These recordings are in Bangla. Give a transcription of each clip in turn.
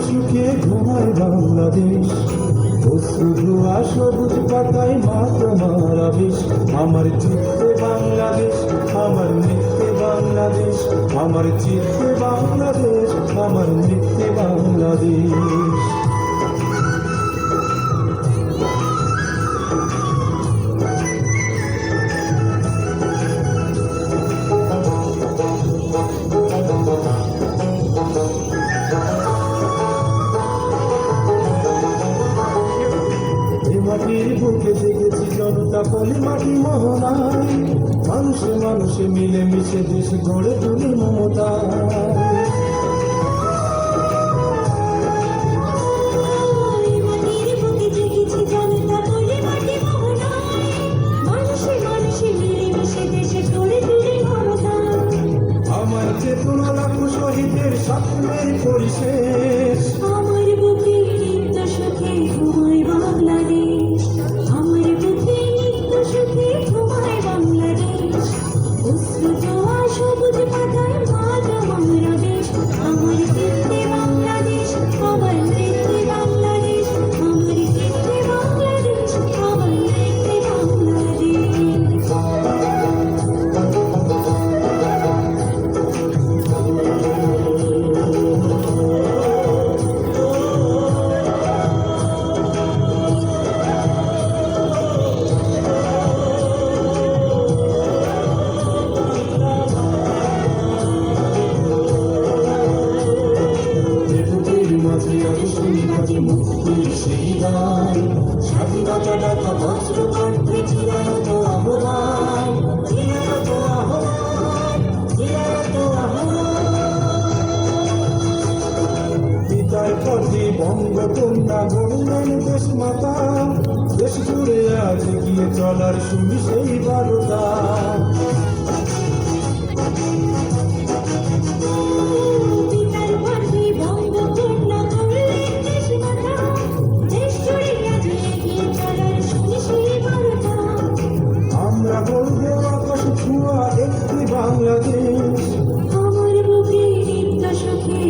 সুখে ঘুমায় বাংলাদেশ। অশ্রু ধোয়া সবুজ পাতায় মাত্র তোমার আমার চিত্তে বাংলাদেশ, আমার নিত্যে বাংলাদেশ। আমার চিত্তে বাংলাদেশ, আমার নিত্যে বাংলাদেশ। কলি মাটি মোহনায় মানুষে মানুষে মিলে মিশে দেশ গড়ে তুলি মমতা। আমার চেতনা লাখো শহীদের স্বপ্নের পরিশেষ স্বাধীনতা ডাকা বস্ত্র কণ্ঠে চিরায়ত আহ্বান চিরায়ত আহ্বান চিরায়ত আহ্বান পিতার পথে বঙ্গকন্যা গড়লেন দেশ মাতা দেশ জুড়ে আজ গিয়ে সেই বারোটা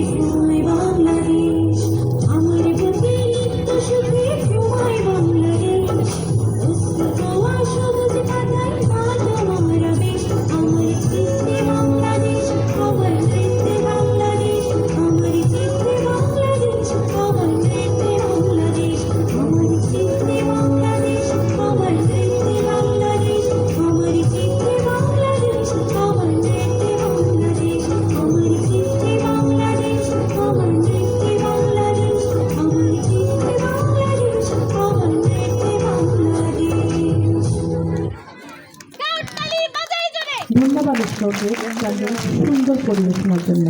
সুখে সুন্দর পরিবেশনার জন্য।